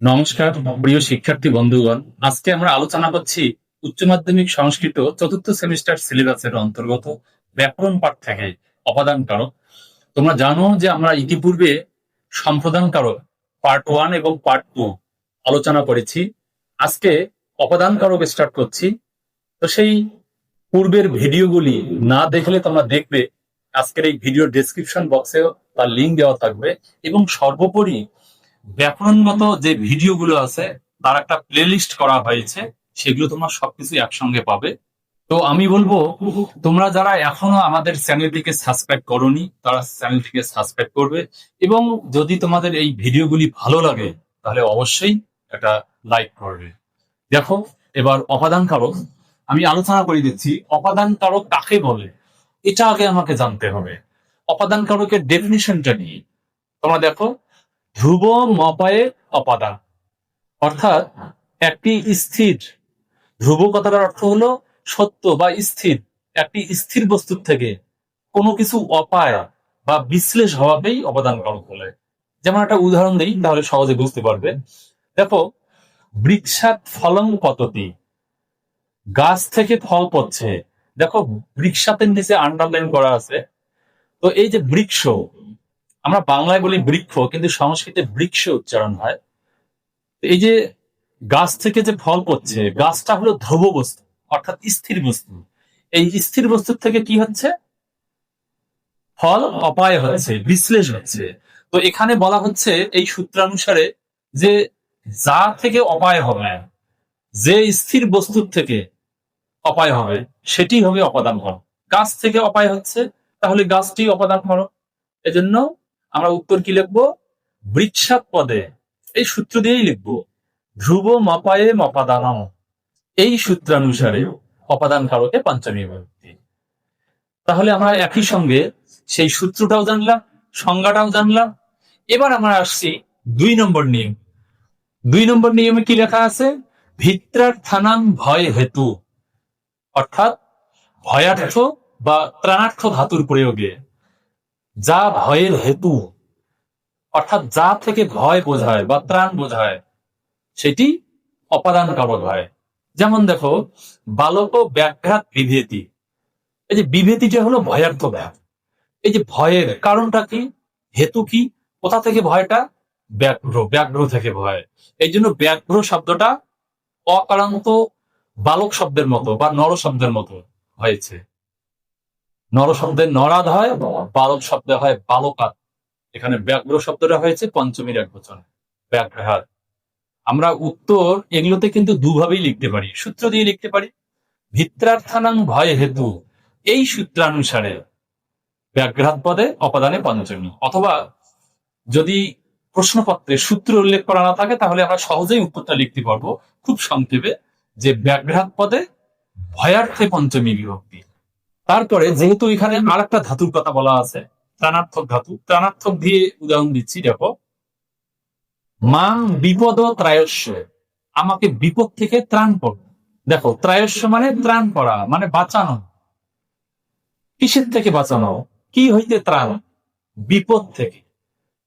নমস্কার, প্রিয় শিক্ষার্থী বন্ধুগণ। আজকে আমরা আলোচনা করছি উচ্চ মাধ্যমিক সংস্কৃত চতুর্থ সেমিস্টার সিলেবাসের অন্তর্গত ব্যাকরণ পাঠ থেকে অপাদান কারক তোমরা জানো যে আমরা ইতিপূর্বে সম্প্রদান কারক পার্ট ওয়ান এবং পার্ট টু আলোচনা করেছি। আজকে অপাদান কারক স্টার্ট করছি। তো সেই পূর্বের ভিডিওগুলি না দেখলে তোমরা দেখবে, আজকের এই ভিডিও ডেসক্রিপশন বক্সেও তার লিঙ্ক দেওয়া থাকবে এবং সর্বোপরি ব্যাকরণগত যে ভিডিওগুলো আছে, তার একটা প্লেলিস্ট করা হয়েছে, সেগুলো তোমরা সবকিছু একসঙ্গে পাবে। তো আমি বলব, তোমরা যারা এখনও আমাদের চ্যানেলটিকে সাবস্ক্রাইব করনি, তারা চ্যানেলটিকে সাবস্ক্রাইব করবে এবং যদি তোমাদের এই ভিডিওগুলি ভালো লাগে, তাহলে অবশ্যই একটা লাইক করবে। দেখো, এবার অপাদান কারক। আমি আলোচনা করে দিচ্ছি, অপাদান কারক কাকে বলে? এটা আগে আমাকে জানতে হবে। অপাদান কারকের ডেফিনিশনটা নিয়ে। তোমরা দেখো ধ্রুব মপায়ে অপাদান অর্থাৎ একটি স্থির। ধ্রুব কথাটার অর্থ হলো সত্য বা স্থির। একটি স্থির বস্তুর থেকে কোনো কিছু অপায় বা বিশ্লেষ হওয়াকেই অবদান কারক বলে যেমন একটা উদাহরণ দিই, তাহলে সহজে বুঝতে পারবে। দেখো বৃক্ষাত ফলং পততি। গাছ থেকে ফল পড়ছে। দেখো, বৃক্ষাতের নিচে আন্ডারলাইন করা আছে। তো এই যে বৃক্ষ আমরা বাংলায় বলি বৃক্ষ, কিন্তু সংস্কৃতে বৃক্ষ উচ্চারণ হয়। এই যে গাছ থেকে যে ফল পড়ছে, গাছটা হলো ধ্রুব বস্তু, অর্থাৎ স্থির বস্তু। এই স্থির বস্তুর থেকে কি হচ্ছে? ফল অপায় হচ্ছে, বিশ্লেষ হচ্ছে। তো এখানে বলা হচ্ছে এই সূত্রানুসারে যে যা থেকে অপায় হবে, যে স্থির বস্তুর থেকে অপায় হবে, সেটি হবে অপাদান করো গাছ থেকে অপায় হচ্ছে, তাহলে গাছটি অপাদান করো এজন্য আমরা উত্তর কি লিখব? বৃক্ষাত পদে এই সূত্র দিয়েই লিখব। ধ্রুব মপায়ে মপাদানম। এই সূত্রানুসারে অপাদান কারকে পঞ্চমী বিভক্তি তাহলে আমরা একই সঙ্গে সেই সূত্রটাও জানলাম, সংজ্ঞাটাও জানলাম। এবার আমরা আসছি দুই নম্বর নিয়ম। দুই নম্বর নিয়মে কি লেখা আছে? ভিত্রার্থানাম ভয় হেতু। অর্থাৎ ভয়ার্থ বা ত্রাণার্থ ধাতুর প্রয়োগে। যা ভয়ের হেতু, অর্থাৎ যা থেকে ভয় বোঝায় বা ত্রাণ বোঝায়, সেটি অপাদান কারক হয়। যেমন দেখো, বালক ব্যাঘাত বিভেতি। এই যে বিভেতিটা হলো ভয়ার্থ ব্যাগ এই যে ভয়ের কারণটা কি? হেতু কি? কোথা থেকে ভয়টা? ব্যাঘ্র ব্যাঘ্র থেকে ভয়। এই জন্য ব্যাঘ্র শব্দটা অকারান্ত বালক শব্দের মতো বা নর শব্দের মতো হয়েছে। নর শব্দের নরাদ হয় বালক শব্দে হয় বালকাত। এখানে ব্যাঘ্র শব্দটা হয়েছে, পঞ্চমীর এক বচন ব্যাঘ্রাত আমরা উত্তর এগুলোতে কিন্তু দুভাবেই লিখতে পারি। সূত্র দিয়ে লিখতে পারি, ভিত্রার্থানাং ভয় হেতু এই সূত্রানুসারে ব্যাঘ্রাত পদে অপাদানে পঞ্চমী। অথবা যদি প্রশ্নপত্রে সূত্র উল্লেখ করা না থাকে, তাহলে আমরা সহজেই উত্তরটা লিখতে পারব। খুব সংক্ষেপে যে ব্যাঘ্রাত পদে ভয়ার্থে পঞ্চমী বিভক্তি। তারপরে যেহেতু এখানে আর একটা ধাতুর কথা বলা আছে ত্রাণার্থক ধাতু ত্রাণার্থক দিয়ে উদাহরণ দিচ্ছি, দেখো। মা বিপদ ত্রায়স্য আমাকে বিপদ থেকে ত্রাণ করো। দেখো ত্রায়স্য মানে ত্রাণ করা মানে বাঁচানো। কিসের থেকে বাঁচানো? কি হইতে ত্রাণ? বিপদ থেকে।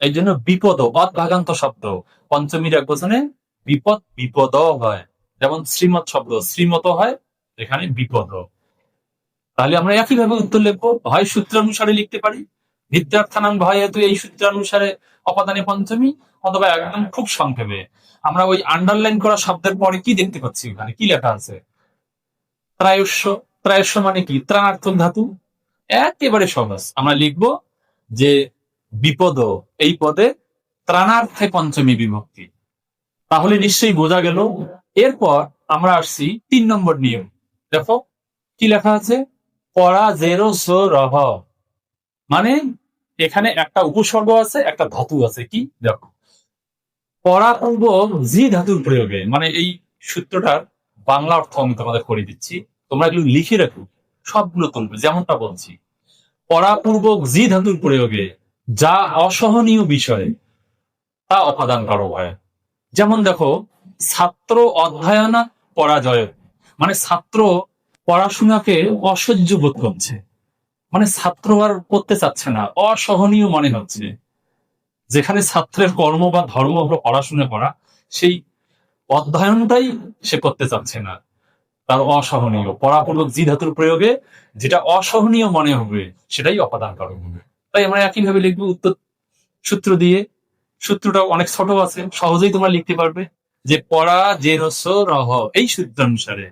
এই জন্য বিপদ অদ্ভাগান্ত শব্দ। পঞ্চমীর এক বচনে, বিপদ বিপদ হয়। যেমন শ্রীমত শব্দ শ্রীমত হয়, এখানে বিপদ তাহলে আমরা একইভাবে উত্তর লিখব হয় সূত্রানুসারে লিখতে পারি। বিদ্যার্থানাম ভয় হেতু এই সূত্রানুসারে অপাদানে পঞ্চমী, অথবা একদম খুব সংক্ষেপে। আমরা ওই আন্ডারলাইন করা শব্দের পরে কি দেখতে পাচ্ছি? ওখানে কি লেখা আছে? ত্রায়স্য ত্রায়স্য মানে কি? ত্রাণার্থক ধাতু। একেবারে সহজ। আমরা লিখব যে বিপদ, এই পদে ত্রাণার্থে পঞ্চমী বিভক্তি। তাহলে নিশ্চয়ই বোঝা গেল। এরপর আমরা আসছি তিন নম্বর নিয়ম। দেখো, কি লেখা আছে? পরা জেরো সো রহ। মানে এখানে একটা উপসর্গ আছে, একটা ধাতু আছে। কি? দেখো। পরাপূর্ব জি ধাতুর প্রয়োগে মানে এই সূত্রটার বাংলা অর্থ আমি তোমাদের করে দিচ্ছি। তোমরা এগুলো লিখে রাখো। সবগুলো তুলবে যেমনটা বলছি। পরাপূর্বক জি ধাতুর প্রয়োগে যা অসহনীয় বিষয়, তা অপাদান কারও হয় যেমন দেখো, ছাত্র অধ্যয়না পরাজয়। মানে ছাত্র পড়াশোনাকে অসহ্য বোধ করছে। মানে ছাত্র আর করতে চাচ্ছে না, অসহনীয় মনে হচ্ছে। যেখানে ছাত্রের কর্ম বা ধর্ম হলো পড়াশোনা করা, সেই অধ্যয়নটাই সে করতে চাচ্ছে না। তার অসহনীয় পরাপূর্বক জি ধাতুর প্রয়োগে যেটা অসহনীয় মনে হবে, সেটাই অপাদান কারক হবে তাই আমরা একইভাবে লিখব উত্তর সূত্র দিয়ে। সূত্রটা অনেক ছোট আছে, সহজেই তোমরা লিখতে পারবে। যে পড়া, যে রস, রহ, এই সূত্র অনুসারে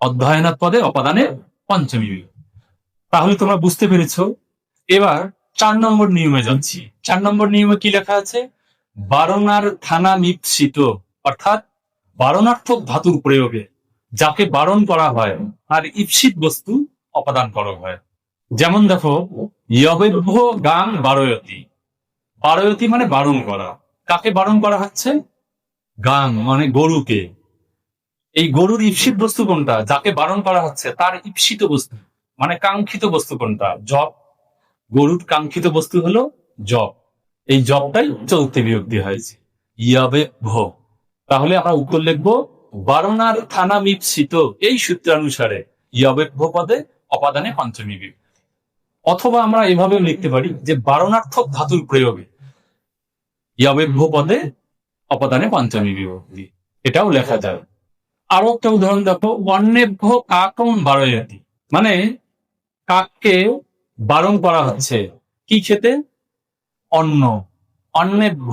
অধ্যয়নাৎ পদে অপাদানে পঞ্চমী। তাহলে তোমরা বুঝতে পেরেছ। এবার চার নম্বর নিয়মে যাচ্ছি। চার নম্বর নিয়মে কি লেখা আছে? বারণার থানা মিপসিত অর্থাৎ বারণার্থক ধাতুর প্রয়োগে যাকে বারণ করা হয় আর ইপসিত বস্তু অপাদান করা হয়। যেমন দেখো, ইয়বেভ্য গাং বারয়তি। বারয়তি মানে বারণ করা। কাকে বারণ করা হচ্ছে? গাং মানে গরুকে। এই গরুর ইপসিত বস্তু কোনটা? যাকে বারণ করা হচ্ছে, তার ইপসিত বস্তু। মানে কাঙ্ক্ষিত বস্তু কোনটা? জব। গরুর কাঙ্ক্ষিত বস্তু হলো জব। এই জবটাই চলতে বিভক্তি হয়েছে। ইয়াবে ভ। তাহলে আমরা উত্তর লিখব, বারণার থানা মিপসিত। এই সূত্রানুসারে ইয়াবে ভ পদে অপাদানে পঞ্চমী বিভক্তি অথবা আমরা এভাবেও লিখতে পারি যে বারণার্থক ধাতুর প্রয়োগে ইয়াবেভ্য পদে অপাদানে পঞ্চমী বিভক্তি। এটাও লেখা যায় আরও একটা উদাহরণ দেখো অন্যেভ্য কাকম বারয়াতি। মানে কাককে বারণ করা হচ্ছে। কি খেতে? অন্ন। অন্যেভ্য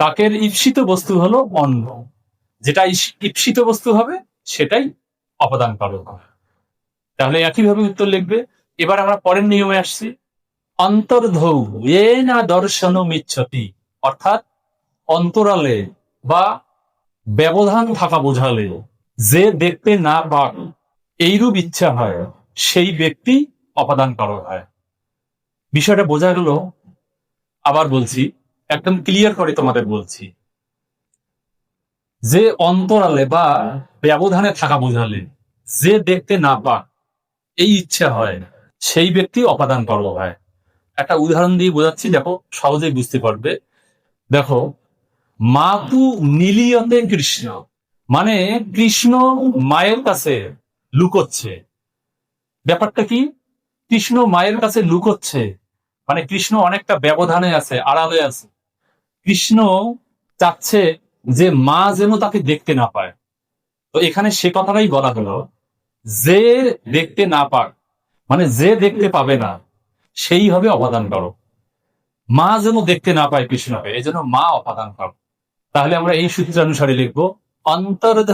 কাকের ঈপ্সিত বস্তু হলো অন্ন। যেটা ঈপ্সিত বস্তু হবে, সেটাই অপদান কারক তাহলে একইভাবে উত্তর লিখবে। এবার আমরা পরের নিয়মে আসছি। অন্তর্ধৌ এ না দর্শন মিচ্ছতি অর্থাৎ অন্তরালে বা ব্যবধান থাকা বোঝালে যে দেখতে না পাক এইরূপ ইচ্ছা হয়, সেই ব্যক্তি অপাদান করা হয়। বিষয়টা বোঝা গেল? আবার বলছি, একদম ক্লিয়ার করে তোমাদের বলছি। যে অন্তরালে বা ব্যবধানে থাকা বোঝালে, যে দেখতে না পাক এই ইচ্ছা হয়, সেই ব্যক্তি অপাদান কর্ম হয়। একটা উদাহরণ দিয়ে বোঝাচ্ছি, দেখো, সহজেই বুঝতে পারবে। দেখো মাতু নীলিয়তে কৃষ্ণ। মানে কৃষ্ণ মায়ের কাছে লুকোচ্ছে। ব্যাপারটা কি? কৃষ্ণ মায়ের কাছে লুকোচ্ছে। মানে কৃষ্ণ অনেকটা ব্যবধানে আছে, আড়ালে আছে। কৃষ্ণ চাচ্ছে যে মা যেন তাকে দেখতে না পায়। তো এখানে সে কথাটাই বলা হলো, যে দেখতে না পাক মানে যে দেখতে পাবে না, সেই হবে অপাদান করো মা যেন দেখতে না পায় কৃষ্ণকে এই জন্য মা অপাদান করো তাহলে আমরা এই সূত্রানুসারে লিখব, অন্তর্ধ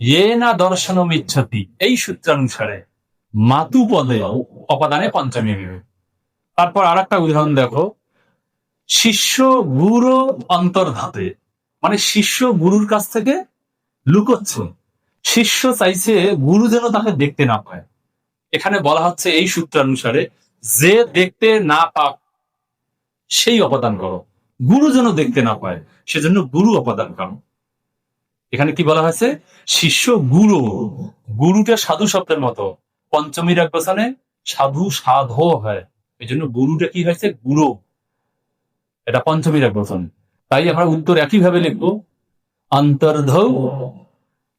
ইয়ে না দর্শনম ইচ্ছতি। এই সূত্রানুসারে মাতু পদে অপাদানে পঞ্চমী বিভক্তি তারপর আর একটা উদাহরণ দেখো, শিষ্য গুরু অন্তর্ধাতে মানে শিষ্য গুরুর কাছ থেকে লুকোচ্ছে। শিষ্য চাইছে গুরু যেন তাকে দেখতে না পায়। এখানে বলা হচ্ছে এই সূত্রানুসারে যে দেখতে না পাক, সেই অপাদান করো। গুরু যেন দেখতে না পায়। সেজন্য গুরু অপাদান কারণ। এখানে কি বলা হয়েছে? শিষ্য গুরু। গুরুটা সাধু শব্দের মতো। পঞ্চমীর এক বসানে সাধু সাধ হয়। এই জন্য গুরুটা কি হয়েছে? গুরু। এটা পঞ্চমীর এক বচন তাই আমরা উত্তর একইভাবে লিখব। অন্তর্ধ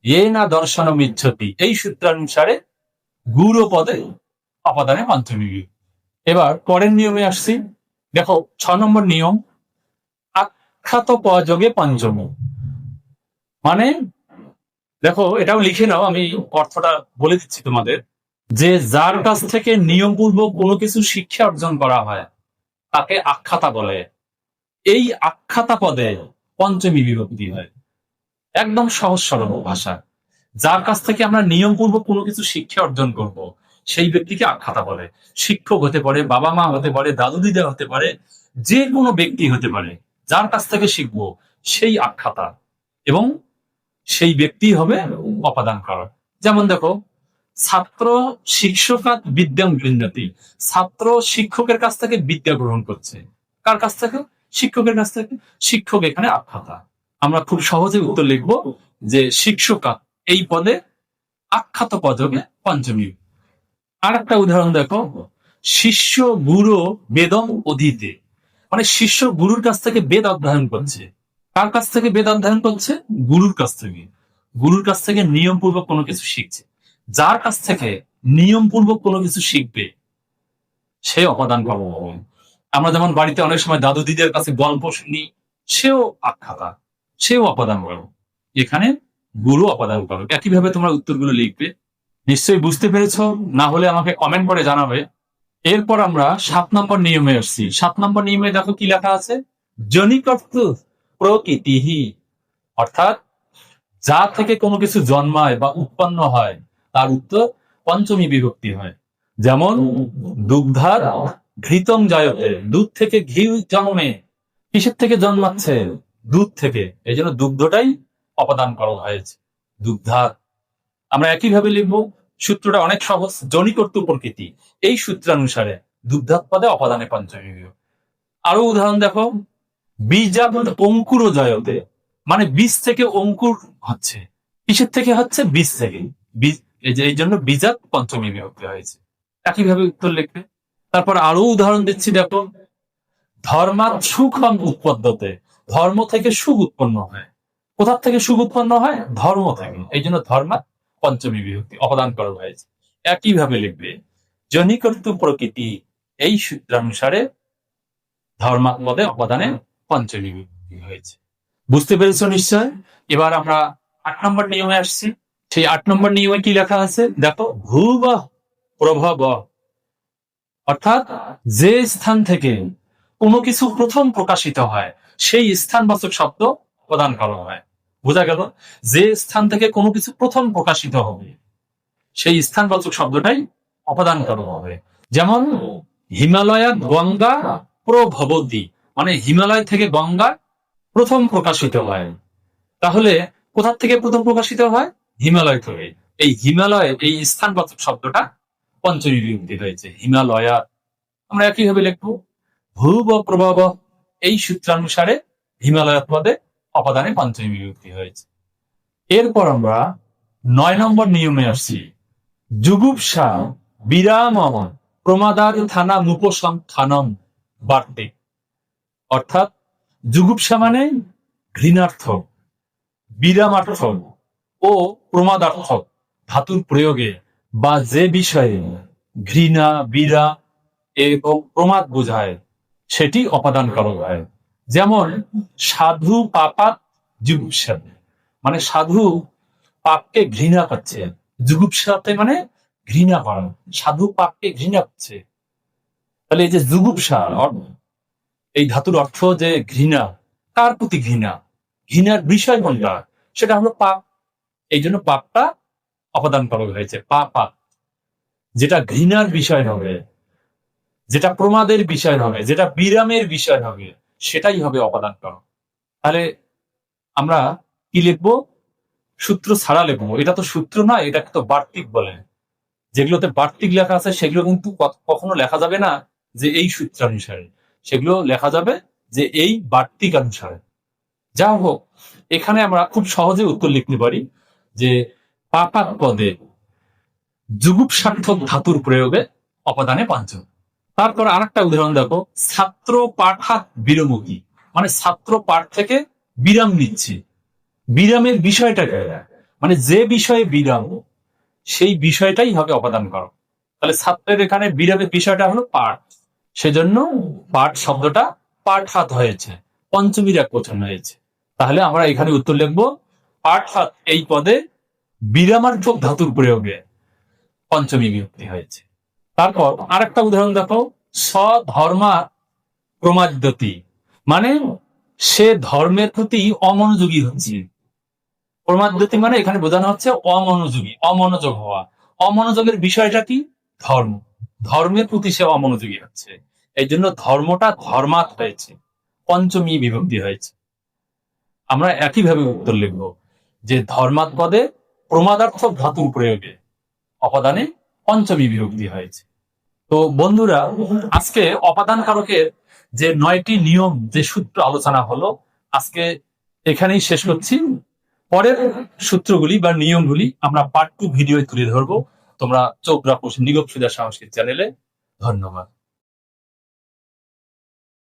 এ না দর্শন ইচ্ছতি। এই সূত্রানুসারে গুরু পদে অপাদানে পঞ্চমী। এবার পরের নিয়মে আসছি। দেখো, ছ নম্বর নিয়ম। আখ্যাত পযোগে পঞ্চমী মানে দেখো, এটাও লিখে নাও, আমি অর্থটা বলে দিচ্ছি তোমাদের, যে যার কাছ থেকে নিয়মপূর্বক কোনো কিছু শিক্ষা অর্জন করা হয়, তাকে আখ্যাতা বলে। এই আখ্যাতা পদে পঞ্চমী বিভক্তি হয়। একদম সহজ সরল ভাষা। যার কাছ থেকে আমরা নিয়মপূর্বক কোনো কিছু শিক্ষা অর্জন করব, সেই ব্যক্তিকে আখ্যাতা বলে। শিক্ষক হতে পারে, বাবা মা হতে পারে দাদু দিদা হতে পারে, যে কোনো ব্যক্তি হতে পারে। যার কাছ থেকে শিখব, সেই আখ্যাতা। এবং সেই ব্যক্তি হবে অপাদান করা যেমন দেখো, ছাত্র শিক্ষকাত বিদ্যা গৃহ্ণতি ছাত্র শিক্ষকের কাছ থেকে বিদ্যা গ্রহণ করছে। কার কাছ থেকে? শিক্ষকের কাছ থেকে। শিক্ষক এখানে আখ্যাতা। আমরা খুব সহজে উত্তর লিখব যে শিক্ষকা এই পদে আখ্যাত পদকে পঞ্চমী। আর একটা উদাহরণ দেখো, শিষ্য গুরু বেদম অধীতে। মানে শিষ্য গুরুর কাছ থেকে বেদ অধ্যয়ন করছে। কার কাছ থেকে বেদ অধ্যয়ন করছে? গুরুর কাছ থেকে। গুরুর কাছ থেকে নিয়মপূর্বক কোনো কিছু শিখছে। যার কাছ থেকে নিয়মপূর্বক কোনো কিছু শিখবে, সে অপাদান পাবো আমরা যেমন বাড়িতে অনেক সময় দাদু দিদির কাছে গল্প শুনি, সেও আখ্যাতা, সেও অপাদান করো এখানে গুরু অপাদান করো একইভাবে তোমরা উত্তরগুলো লিখবে। নিশ্চয়ই বুঝতে পেরেছ, না হলে আমাকে কমেন্ট করে জানাবে। এরপর আমরা সাত নম্বর নিয়মে আসছি। সাত নম্বর নিয়মে দেখো কি লেখা আছে? জনিকর্ত প্রকৃতিহি। অর্থাৎ, যা থেকে কোনো কিছু জন্মায় বা উৎপন্ন হয়, তার উত্তর পঞ্চমী বিভক্তি হয়। যেমন, দুগ্ধার ঘৃতম জয়তে, দুধ থেকে ঘি জন্মে। কিসের থেকে জন্মাচ্ছে? দুধ থেকে। এই জন্য দুগ্ধটাই অপাদান করা হয়েছে। দুগ্ধার। আমরা একইভাবে লিখব সূত্রটা অনেক সহজ জনিকর্ত প্রকৃতি। এই সূত্রানুসারে দুগ্ধাত পদে অপাদানে পঞ্চমী বিভক্তি আরও উদাহরণ দেখো বীজাত অঙ্কুর জয়তে মানে বীজ থেকে অঙ্কুর হচ্ছে। কিসের থেকে হচ্ছে? বীজ থেকে। বীজ, এই জন্য বীজাত পঞ্চমী বিভক্তি হয়েছে। একইভাবে উত্তর লিখবে। তারপর আরও উদাহরণ দিচ্ছি, দেখো ধর্মাত সুখম উৎপদ্যতে, ধর্ম থেকে সুখ উৎপন্ন হয়। কোথা থেকে সুখ উৎপন্ন হয়? ধর্ম থেকে। এই জন্য ধর্মাত পঞ্চমী বিভক্তি অবদান করা হয়েছে। একইভাবে লিখবে জনিকর্তু প্রকৃতি এই সূত্রানুসারে ধর্মাত পদে অবদানে পঞ্চমী বিভক্তি হয়েছে। বুঝতে পেরেছ নিশ্চয়? এবার আমরা আট নম্বর নিয়মে আসছি। সেই আট নম্বর নিয়মে কি লেখা আছে? দেখো, ভূব প্রভাব। অর্থাৎ যে স্থান থেকে কোনো কিছু প্রথম প্রকাশিত হয়, সেই স্থানবাচক শব্দ প্রদান করা হয়। বোঝা গেল যে স্থান থেকে কোনো কিছু প্রথম প্রকাশিত হবে, সেই স্থানবাচক শব্দটাই অপদান করা হবে। যেমন হিমালয়া গঙ্গা প্রভবতী মানে হিমালয় থেকে গঙ্গা প্রথম প্রকাশিত হয়। তাহলে কোথা থেকে প্রথম প্রকাশিত হয়? হিমালয় থেকে। এই হিমালয়, এই স্থানবাচক শব্দটা পঞ্চমী বিভক্তি হয়েছে, হিমালয়া। আমরা একইভাবে লিখব, ভূব প্রভাব, এই সূত্রানুসারে হিমালয় পদে অপাদানে পঞ্চমী বিভক্তি হয়েছে। এরপর আমরা নয় নম্বর নিয়মে আসছি। যুগুপসা বিরাম প্রমাদার থানা মুপসংখ্যানম বার্তে। অর্থাৎ যুগুপসা মানে ঘৃণার্থ, বিরামার্থ ও প্রমাদার্থ ধাতুর প্রয়োগে বা যে বিষয়ে ঘৃণা, বিরা এবং প্রমাদ বোঝায়, সেটি অপাদান করা হয়। যেমন সাধু পাপাত যুগুপসা মানে সাধু পাপকে ঘৃণা করছে। যুগুপসাতে মানে ঘৃণা করা। সাধু পাপকে ঘৃণা করছে। তাহলে এই যে যুগুপসা এই ধাতুর অর্থ যে ঘৃণা, কার প্রতি ঘৃণা? ঘৃণার বিষয় কোনটা? সেটা হলো পাপ। এই জন্য পাপটা অপদান করা হয়েছে পাপ পাপ। যেটা ঘৃণার বিষয় হবে, যেটা প্রমাদের বিষয় হবে, যেটা বিরামের বিষয় হবে সেটাই হবে অপদান করা তাহলে আমরা কি লিখব? সূত্র ছাড়া লিখব। এটা তো সূত্র নয় এটাকে তো বার্তিক বলে। যেগুলোতে বার্তিক লেখা আছে, সেগুলো কিন্তু কখনো লেখা যাবে না যে এই সূত্রানুসারে। সেগুলো লেখা যাবে যে এই বার্তিক অনুসারে যা হোক, এখানে আমরা খুব সহজে উত্তর লিখতে পারি যে পাপাক পদে যুগুপ সার্থক ধাতুর প্রয়োগে অপদানে পঞ্চম তারপর আরেকটা উদাহরণ দেখো। ছাত্র পাঠাত বিরমুখী। মানে ছাত্র পাঠ থেকে বিরাম নিচ্ছে। বিরামের বিষয়টা মানে যে বিষয়ে বিরাম, সেই বিষয়টাই হবে অপাদান করো। তাহলে ছাত্রের এখানে বিরামের বিষয়টা হলো পাঠ। সেজন্য পাঠ শব্দটা পাঠাত হয়েছে, পঞ্চমীর এক বচন হয়েছে। তাহলে আমরা এখানে উত্তর লিখব পাঠাত এই পদে বিরামার্থক ধাতুর প্রয়োগে পঞ্চমী বিভক্তি হয়েছে। তারপর আরেকটা উদাহরণ দেখো, স্বধর্মা প্রমাদ্যতি মানে সে ধর্মের প্রতি অমনোযোগী হচ্ছে প্রমাদ্যতি মানে এখানে বোঝানো হচ্ছে অমনোযোগী, অমনোযোগ হওয়া। অমনোযোগের বিষয়টা কি? ধর্ম। ধর্মের প্রতি সে অমনোযোগী হচ্ছে। এই জন্য ধর্মটা ধর্মাত হয়েছে, পঞ্চমী বিভক্তি হয়েছে। আমরা একইভাবে উত্তর লিখব যে ধর্মাত পদে প্রমাদার্থক ধাতুর প্রয়োগে, অপাদানে পঞ্চমী বিভক্তি হয়েছে। তো বন্ধুরা, আজকে অপাদান কারকের যে নয়টি নিয়ম, যে সূত্র আলোচনা হলো, আজকে এখানেই শেষ করছি। পরের সূত্রগুলি বা নিয়মগুলি আমরা পার্ট টু ভিডিও তুলে ধরবো। তোমরা চোখ রাখো নিগম সুদা সাংস্কৃতিক চ্যানেলে। ধন্যবাদ।